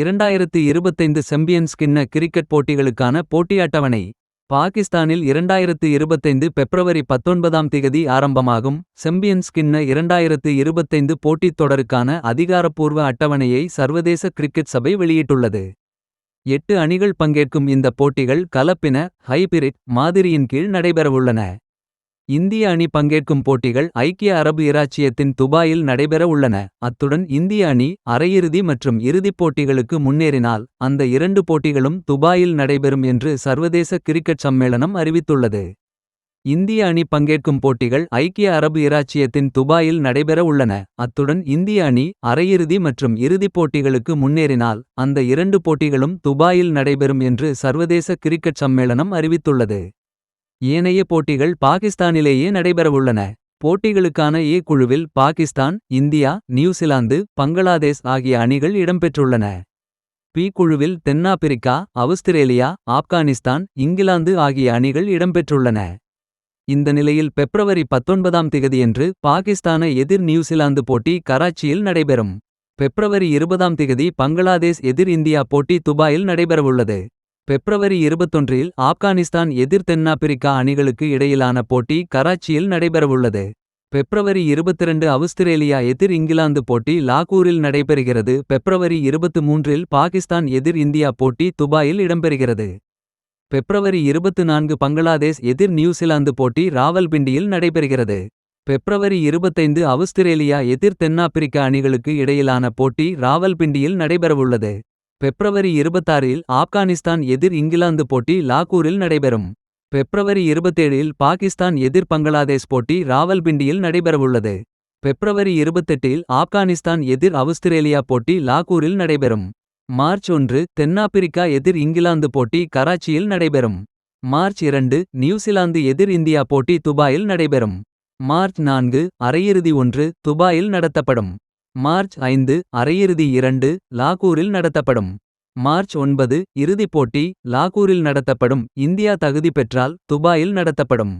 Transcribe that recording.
இரண்டாயிரத்து இருபத்தைந்து செம்பியன்ஸ் கிண்ண கிரிக்கெட் போட்டிகளுக்கான போட்டி அட்டவணை. பாகிஸ்தானில் இரண்டாயிரத்து இருபத்தைந்து பெப்ரவரி பத்தொன்பதாம் திகதி ஆரம்பமாகும். செம்பியன்ஸ் கிண்ண இரண்டாயிரத்து இருபத்தைந்து போட்டித் தொடருக்கான அதிகாரப்பூர்வ அட்டவணையை சர்வதேச கிரிக்கெட் சபை வெளியிட்டுள்ளது. எட்டு அணிகள் பங்கேற்கும் இந்த போட்டிகள் கலப்பின ஹைபிரிட் மாதிரியின் கீழ் நடைபெறவுள்ளன. இந்திய அணி பங்கேற்கும் போட்டிகள் ஐக்கிய அரபு இராச்சியத்தின் துபாயில் நடைபெற உள்ளன. அத்துடன் இந்திய அணி அரையிறுதி மற்றும் இறுதிப் போட்டிகளுக்கு முன்னேறினால். அந்த இரண்டு போட்டிகளும் துபாயில் நடைபெறும் என்று சர்வதேச கிரிக்கெட் சம்மேளனம் அறிவித்துள்ளது. இந்திய அணி பங்கேற்கும் போட்டிகள் ஐக்கிய அரபு இராச்சியத்தின் துபாயில் நடைபெற உள்ளன. அத்துடன் இந்திய அணி அரையிறுதி மற்றும் இறுதிப் போட்டிகளுக்கு முன்னேறினால். அந்த இரண்டு போட்டிகளும் துபாயில் நடைபெறும் என்று சர்வதேச கிரிக்கெட் சம்மேளனம் அறிவித்துள்ளது. ஏனைய போட்டிகள் பாகிஸ்தானிலேயே நடைபெறவுள்ளன. போட்டிகளுக்கான ஏ குழுவில் பாகிஸ்தான் இந்தியா நியூசிலாந்து பங்களாதேஷ் ஆகிய அணிகள் இடம்பெற்றுள்ளன. பி குழுவில் தென்னாப்பிரிக்கா அவுஸ்திரேலியா ஆப்கானிஸ்தான் இங்கிலாந்து ஆகிய அணிகள் இடம்பெற்றுள்ளன. இந்த நிலையில் பெப்ரவரி பத்தொன்பதாம் திகதியன்று பாகிஸ்தான எதிர் நியூசிலாந்து போட்டி கராச்சியில் நடைபெறும். பெப்ரவரி இருபதாம் திகதி பங்களாதேஷ் எதிர் இந்தியா போட்டி துபாயில் நடைபெறவுள்ளது. பெப்ரவரி இருபத்தொன்றில் ஆப்கானிஸ்தான் எதிர் தென்னாப்பிரிக்கா அணிகளுக்கு இடையிலான போட்டி கராச்சியில் நடைபெறவுள்ளது. பெப்ரவரி இருபத்திரண்டு அவுஸ்திரேலியா எதிர் இங்கிலாந்து போட்டி லாகூரில் நடைபெறுகிறது. பெப்ரவரி இருபத்து மூன்றில் பாகிஸ்தான் எதிர் இந்தியா போட்டி துபாயில் இடம்பெறுகிறது. பெப்ரவரி இருபத்து நான்கு பங்களாதேஷ் எதிர் நியூசிலாந்து போட்டி ராவல்பிண்டியில் நடைபெறுகிறது. பெப்ரவரி இருபத்தைந்து அவுஸ்திரேலியா எதிர் தென்னாப்பிரிக்கா அணிகளுக்கு இடையிலான போட்டி ராவல்பிண்டியில் நடைபெறவுள்ளது. பெப்ரவரி இருபத்தாறில் ஆப்கானிஸ்தான் எதிர் இங்கிலாந்து போட்டி லாகூரில் நடைபெறும். பெப்ரவரி இருபத்தேழில் பாகிஸ்தான் எதிர் பங்களாதேஷ் போட்டி ராவல்பிண்டியில் நடைபெறவுள்ளது. பெப்ரவரி இருபத்தெட்டில் ஆப்கானிஸ்தான் எதிர் அவுஸ்திரேலியா போட்டி லாகூரில் நடைபெறும். மார்ச் ஒன்று தென்னாப்பிரிக்கா எதிர் இங்கிலாந்து போட்டி கராச்சியில் நடைபெறும். மார்ச் இரண்டு நியூசிலாந்து எதிர் இந்தியா போட்டி துபாயில் நடைபெறும். மார்ச் நான்கு அரையிறுதி ஒன்று துபாயில் நடத்தப்படும். மார்ச் ஐந்து அரையிறுதி இரண்டு லாகூரில் நடத்தப்படும். மார்ச் ஒன்பது இறுதிப் போட்டி லாகூரில் நடத்தப்படும். இந்தியா தகுதி பெற்றால் துபாயில் நடத்தப்படும்.